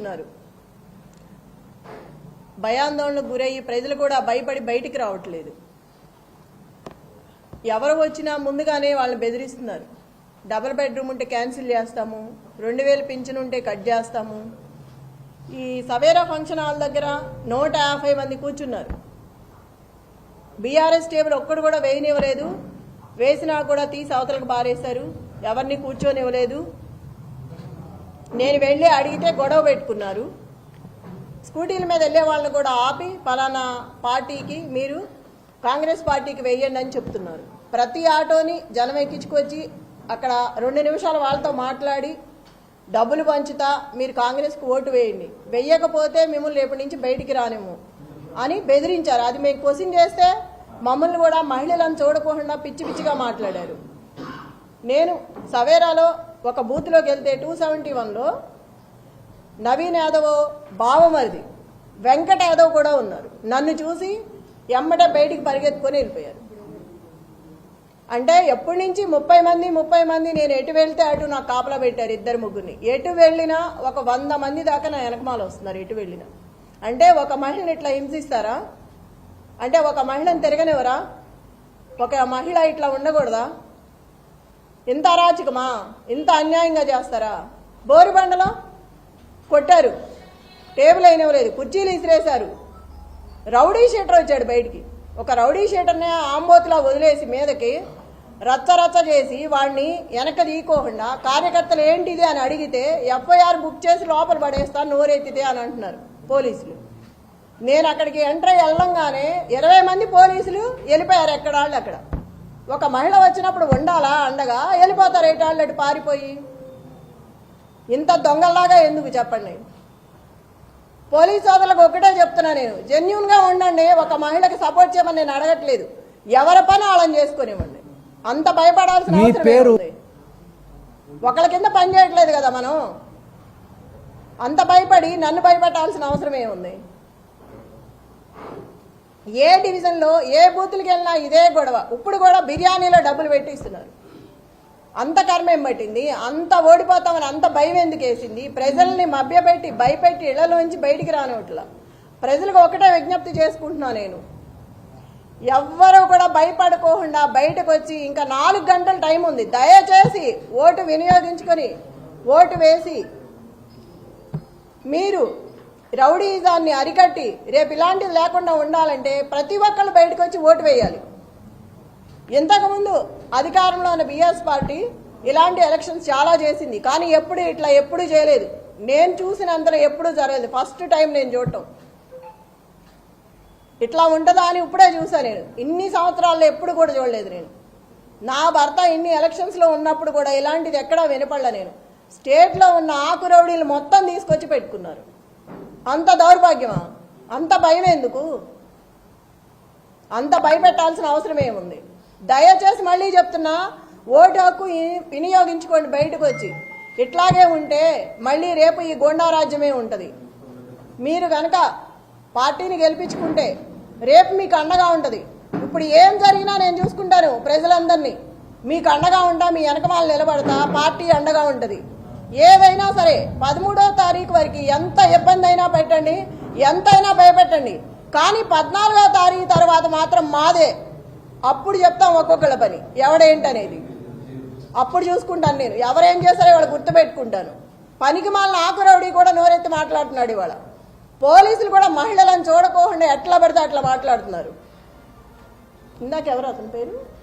చేస్తున్నారు. భయాందోళనకు గురయ్యి ప్రజలు కూడా భయపడి బయటికి రావట్లేదు. ఎవరు వచ్చినా ముందుగానే వాళ్ళని బెదిరిస్తున్నారు. డబుల్ బెడ్రూమ్ ఉంటే క్యాన్సిల్ చేస్తాము రెండు వేలు పింఛన్ ఉంటే కట్ చేస్తాము. ఈ సవేరా ఫంక్షన్ హాల్ దగ్గర నూట యాభై మంది కూర్చున్నారు. బీఆర్ఎస్ టేబుల్ ఒక్కడు కూడా వేయనివ్వలేదు. వేసినా కూడా తీసి అవతలకు బారేశారు ఎవరిని కూర్చొనివ్వలేదు. నేను వెళ్ళి అడిగితే గొడవ పెట్టుకున్నారు. స్కూటీల మీద వెళ్ళే వాళ్ళని కూడా ఆపి పలానా పార్టీకి మీరు కాంగ్రెస్ పార్టీకి వెయ్యండి అని చెప్తున్నారు. ప్రతి ఆటోని జనం ఎక్కించుకొచ్చి అక్కడ రెండు నిమిషాలు వాళ్ళతో మాట్లాడి డబ్బులు పంచుతా మీరు కాంగ్రెస్కి ఓటు వేయండి. వెయ్యకపోతే మిమ్మల్ని రేపటి నుంచి బయటికి రానేమో అని బెదిరించారు. అది మేము క్వశ్చన్ చేస్తే మమ్మల్ని కూడా మహిళలను చూడకుండా పిచ్చి పిచ్చిగా మాట్లాడారు. నేను సవేరాలో ఒక బూత్లోకి వెళ్తే టూ సెవెంటీ వన్లో నవీన్ యాదవ్ బావమరిది వెంకట యాదవ్ కూడా ఉన్నారు. నన్ను చూసి ఎమ్మట బయటికి పరిగెత్తుకొని వెళ్ళిపోయారు. అంటే ఎప్పటి నుంచి ముప్పై మంది ముప్పై మంది నేను ఎటు వెళ్తే అటు నాకు కాపలా పెట్టారు ఇద్దరు ముగ్గురిని. ఎటు వెళ్ళినా ఒక వంద మంది దాకా నా వెనకమాల వస్తున్నారు ఎటు వెళ్ళినా. అంటే ఒక మహిళను ఇట్లా హింసిస్తారా? అంటే ఒక మహిళను తిరగనివరా ఒక మహిళ ఇట్లా ఉండకూడదా? ఇంత అరాచకమా? ఇంత అన్యాయంగా చేస్తారా? బోరుబండలో కొట్టారు. టేబుల్ అయినవలేదు కుర్చీలు ఇసిరేశారు. రౌడీ షీటర్ వచ్చాడు బయటికి. ఒక రౌడీ షీటర్ని ఆంబోతులా వదిలేసి మీదకి రచ్చ రచ్చ చేసి వాడిని వెనక తీయకోకుండా కార్యకర్తలు ఏంటిది? అని అడిగితే ఎఫ్ఐఆర్ బుక్ చేసి లోపల పడేస్తాను నోరెత్తితే అని అంటున్నారు పోలీసులు. నేను అక్కడికి ఎంటర్ వెళ్ళంగానే ఇరవై మంది పోలీసులు వెళ్ళిపోయారు ఎక్కడ వాళ్ళు అక్కడ. ఒక మహిళ వచ్చినప్పుడు ఉండాలా అండగా? వెళ్ళిపోతారు ఏటాళ్ళు అటు పారిపోయి. ఇంత దొంగల్లాగా ఎందుకు చెప్పండి? పోలీస్ సోదరులకు ఒకటే చెప్తున్నా నేను. జెన్యున్గా ఉండండి ఒక మహిళకి సపోర్ట్ చేయమని నేను అడగట్లేదు. ఎవరి పని వాళ్ళని చేసుకునివ్వండి. అంత భయపడాల్సిన అవసరం? ఒకళ్ళ కింద పని చేయట్లేదు కదా మనం? అంత భయపడి నన్ను భయపెట్టాల్సిన అవసరం ఏముంది? ఏ డివిజన్లో ఏ బూతులకి వెళ్ళినా ఇదే గొడవ. ఇప్పుడు కూడా బిర్యానీలో డబ్బులు పెట్టిస్తున్నారు. అంత కర్మేం పట్టింది అంత ఓడిపోతామని అంత భయం ఎందుకు వేసింది? ప్రజల్ని మభ్యపెట్టి భయపెట్టి ఇళ్ళలోంచి బయటికి రానివట్ల ప్రజలకు ఒకటే విజ్ఞప్తి చేసుకుంటున్నా నేను. ఎవ్వరూ కూడా భయపడుకోకుండా బయటకు వచ్చి ఇంకా నాలుగు గంటల టైం ఉంది. దయచేసి ఓటు వినియోగించుకొని ఓటు వేసి మీరు రౌడీజాన్ని అరికట్టి రేపు ఇలాంటిది లేకుండా ఉండాలంటే ప్రతి ఒక్కళ్ళు బయటకు వచ్చి ఓటు వేయాలి. ఇంతకుముందు అధికారంలో ఉన్న బిఎస్ పార్టీ ఇలాంటి ఎలక్షన్స్ చాలా చేసింది. కానీ ఎప్పుడు ఇట్లా ఎప్పుడు చేయలేదు. నేను చూసినంతలో ఎప్పుడు జరగలేదు. ఫస్ట్ టైం నేను చూడటం. ఇట్లా ఉంటుందా అని ఇప్పుడే చూసాను నేను. ఇన్ని సంవత్సరాల్లో ఎప్పుడు కూడా చూడలేదు నేను. నా భర్త ఇన్ని ఎలక్షన్స్లో ఉన్నప్పుడు కూడా ఇలాంటిది ఎక్కడా వినపడలే నేను. స్టేట్లో ఉన్న ఆకు రౌడీలు మొత్తం తీసుకొచ్చి పెట్టుకున్నారు. అంత దౌర్భాగ్యమా? అంత భయం ఎందుకు అంత భయపెట్టాల్సిన అవసరం ఏముంది దయచేసి మళ్ళీ చెప్తున్నా ఓటు హక్కు వినియోగించుకోండి బయటకు వచ్చి ఇట్లాగే ఉంటే మళ్ళీ రేపు ఈ గోండా రాజ్యమే ఉంటుంది. మీరు కనుక పార్టీని గెలిపించుకుంటే రేపు మీకు అండగా ఉంటుంది. ఇప్పుడు ఏం జరిగినా నేను చూసుకుంటాను ప్రజలందరినీ. మీకు అండగా ఉంటా మీ వెనక వాళ్ళు నిలబడతా పార్టీ అండగా ఉంటుంది. ఏదైనా సరే పదమూడో తారీఖు వరకు ఎంత ఇబ్బంది అయినా పెట్టండి ఎంతైనా భయపెట్టండి. కానీ పద్నాలుగో తారీఖు తర్వాత మాత్రం మాదే. అప్పుడు చెప్తాం ఒక్కొక్కళ్ళ పని. ఎవడేంటనేది? అప్పుడు చూసుకుంటాను నేను. ఎవరేం చేశారో ఇవాళ గుర్తుపెట్టుకుంటాను. పనికి మాలిన ఆకురౌడి కూడా నోరెత్తి మాట్లాడుతున్నాడు ఇవాళ. పోలీసులు కూడా మహిళలను చూడకోకుండా ఎట్లా పడితే అట్లా మాట్లాడుతున్నారు. ఇందాక ఎవరు అతని పేరు?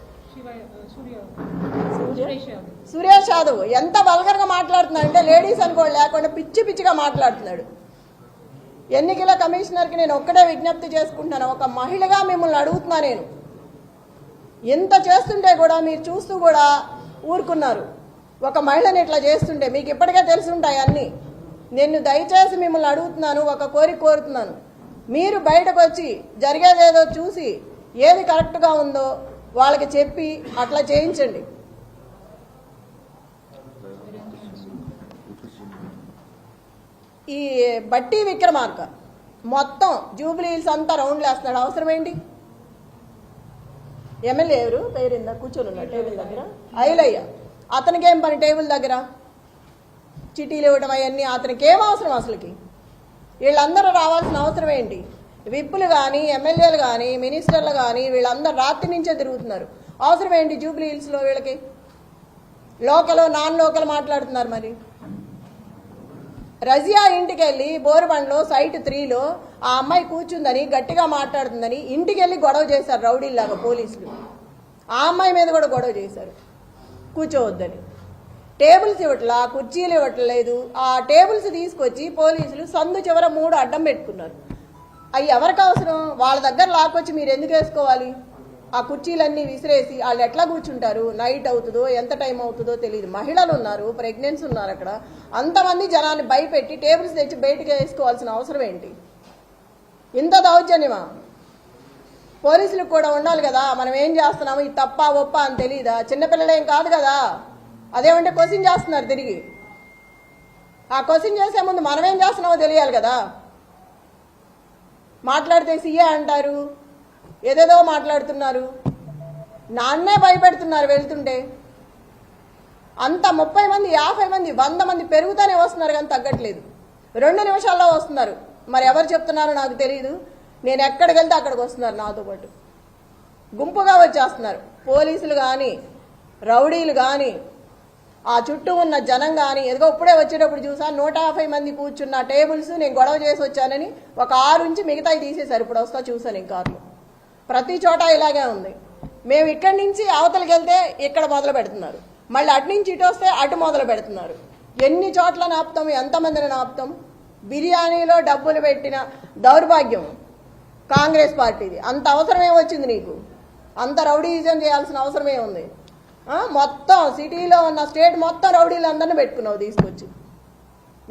సురేష్ యాదవ్. ఎంత వల్గర్గా మాట్లాడుతున్నాడు అంటే లేడీస్ అనుకోడు లేకుండా పిచ్చి పిచ్చిగా మాట్లాడుతున్నాడు. ఎన్నికల కమిషనర్కి నేను ఒక్కడే విజ్ఞప్తి చేసుకుంటున్నాను ఒక మహిళగా మిమ్మల్ని అడుగుతున్నా నేను. ఎంత చేస్తుంటే కూడా మీరు చూస్తూ కూడా ఊరుకున్నారు. ఒక మహిళని ఇట్లా చేస్తుంటే మీకు ఇప్పటికే తెలుసుంటాయి అన్నీ. నేను దయచేసి మిమ్మల్ని అడుగుతున్నాను ఒక కోరిక కోరుతున్నాను. మీరు బయటకు వచ్చి జరిగేదేదో చూసి ఏది కరెక్ట్గా ఉందో వాళ్ళకి చెప్పి అట్లా చేయించండి. ఈ బట్టి విక్రమార్క మొత్తం జూబ్లీ అంతా రౌండ్లు వేస్తున్నాడు అవసరం ఏంటి? ఎమ్మెల్యే ఎవరు? ఇందా? కూర్చొని ఉన్నారు. టేబుల్ దగ్గర. అయిలయ్య అతనికేం పని టేబుల్ దగ్గర? చిటీలు ఇవ్వడం అవన్నీ అతనికి ఏం అవసరం అసలుకి? వీళ్ళందరూ రావాల్సిన అవసరం ఏంటి? విప్పులు కానీ ఎమ్మెల్యేలు కానీ మినిస్టర్లు కానీ వీళ్ళందరూ రాత్రి నుంచే తిరుగుతున్నారు. అవసరం ఏంటి జూబ్లీ హిల్స్లో వీళ్ళకి? లోకల్ నాన్ లోకల్ మాట్లాడుతున్నారు మరి. రజియా ఇంటికి వెళ్ళి బోరుబండ్లో సైట్ త్రీలో ఆ అమ్మాయి కూర్చుందని గట్టిగా మాట్లాడుతుందని ఇంటికి వెళ్ళి గొడవ చేశారు రౌడీలాగా పోలీసులు. ఆ అమ్మాయి మీద కూడా గొడవ చేశారు. కూర్చోవద్దని. టేబుల్స్ ఇవ్వట్లా కుర్చీలు ఇవ్వట్లేదు. ఆ టేబుల్స్ తీసుకొచ్చి పోలీసులు సందు చివర మూడు అడ్డం పెట్టుకున్నారు. అవి ఎవరికి అవసరం? వాళ్ళ దగ్గర లాక్కొచ్చి మీరు ఎందుకు వేసుకోవాలి? ఆ కుర్చీలన్నీ విసిరేసి వాళ్ళు ఎట్లా కూర్చుంటారు? నైట్ అవుతుందో ఎంత టైం అవుతుందో తెలియదు మహిళలు ఉన్నారు ప్రెగ్నెన్సీ ఉన్నారు అక్కడ. అంతమంది జనాన్ని భయపెట్టి టేబుల్స్ తెచ్చి బయటకు వేసుకోవాల్సిన అవసరం ఏంటి? ఇంత దౌర్జన్యమా? పోలీసులకు కూడా ఉండాలి కదా. మనం ఏం చేస్తున్నాము? ఇది తప్ప ఒప్ప అని తెలియదా చిన్నపిల్లలేం కాదు కదా. అదేమంటే క్వశ్చన్ చేస్తున్నారు తిరిగి. ఆ క్వశ్చన్ చేసే ముందు మనం ఏం చేస్తున్నామో తెలియాలి కదా. మాట్లాడితే సీఏ అంటారు. ఏదేదో మాట్లాడుతున్నారు. నాన్నే భయపెడుతున్నారు వెళ్తుంటే. అంత ముప్పై మంది యాభై మంది వంద మంది పెరుగుతూనే వస్తున్నారు కానీ తగ్గట్లేదు. రెండు నిమిషాల్లో వస్తున్నారు. మరి ఎవరు చెప్తున్నారో నాకు తెలియదు నేను ఎక్కడికి వెళ్తే అక్కడికి వస్తున్నారు నాతో పాటు. గుంపుగా వచ్చేస్తున్నారు. పోలీసులు కానీ రౌడీలు కానీ ఆ చుట్టూ ఉన్న జనం కానీ ఎదుగో ఇప్పుడే వచ్చేటప్పుడు చూసా నూట యాభై మంది కూర్చున్న టేబుల్స్ నేను గొడవ చేసి వచ్చానని ఒక ఆరు నుంచి మిగతాయి తీసేశారు. ఇప్పుడు వస్తా చూసాను ఇంకా కార్లు. ప్రతి చోట ఇలాగే ఉంది. మేము ఇక్కడి నుంచి అవతలకి వెళ్తే ఇక్కడ మొదలు పెడుతున్నారు. మళ్ళీ అటు నుంచి ఇటు వస్తే అటు మొదలు పెడుతున్నారు. ఎన్ని చోట్ల నాపుతాం ఎంతమందిని నాపుతాం? బిర్యానీలో డబ్బులు పెట్టిన దౌర్భాగ్యం కాంగ్రెస్ పార్టీది. అంత అవసరమే వచ్చింది నీకు? అంత రౌడీజం చేయాల్సిన అవసరమే ఉంది? మొత్తం సిటీలో ఉన్న స్టేట్ మొత్తం రౌడీలు అందరిని పెట్టుకున్నావు తీసుకొచ్చి.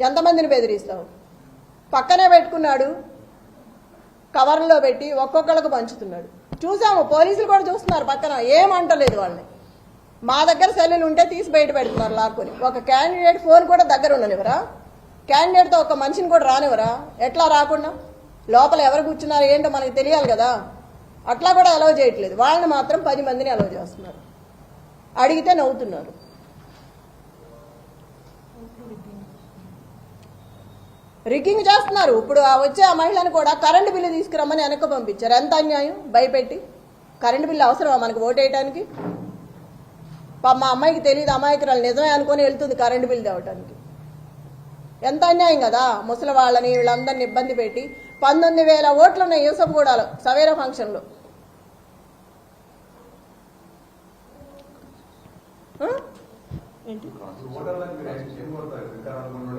ఎంతమందిని బెదిరిస్తావు? పక్కనే పెట్టుకున్నాడు కవర్లో పెట్టి ఒక్కొక్కళ్ళకు పంచుతున్నాడు. చూసాము పోలీసులు కూడా చూస్తున్నారు పక్కన ఏమంటలేదు వాళ్ళని. మా దగ్గర సెల్లులు ఉంటే తీసి బయట పెడుతున్నారు లాక్కొని. ఒక క్యాండిడేట్ ఫోన్ కూడా దగ్గర ఉండనివరా క్యాండిడేట్తో ఒక మనిషిని కూడా రానివరా ఎట్లా రాకుండా? లోపల ఎవరు కూర్చున్నారు ఏంటో మనకి తెలియాలి కదా. అట్లా కూడా అలౌ చేయట్లేదు. వాళ్ళని మాత్రం పది మందిని అలౌ చేస్తున్నారు. అడిగితే నవ్వుతున్నారు. రిగ్గింగ్ చేస్తున్నారు. ఇప్పుడు ఆ వచ్చే ఆ మహిళను కూడా కరెంటు బిల్లు తీసుకురమ్మని వెనక్కి పంపించారు. ఎంత అన్యాయం? భయపెట్టి. కరెంటు బిల్లు అవసరమా మనకు ఓటేయడానికి పాప మా అమ్మాయికి తెలియదు అమాయకురాలు నిజమే అనుకొని వెళ్తుంది కరెంటు బిల్లు తేవటానికి. ఎంత అన్యాయం కదా? ముసలి వాళ్ళని వీళ్ళందరిని ఇబ్బంది పెట్టి పంతొమ్మిది వేల ఓట్లు ఉన్నాయి కూడా సవేరా ఫంక్షన్లో ఆ? ఏంటి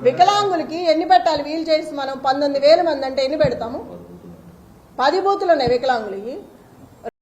వికలాంగులకి ఎన్ని పెట్టాలి వీల్ చైర్స్ మనం పంతొమ్మిది వేల మంది అంటే ఎన్ని పెడతాము? పది బూతులు ఉన్నాయి వికలాంగులకి.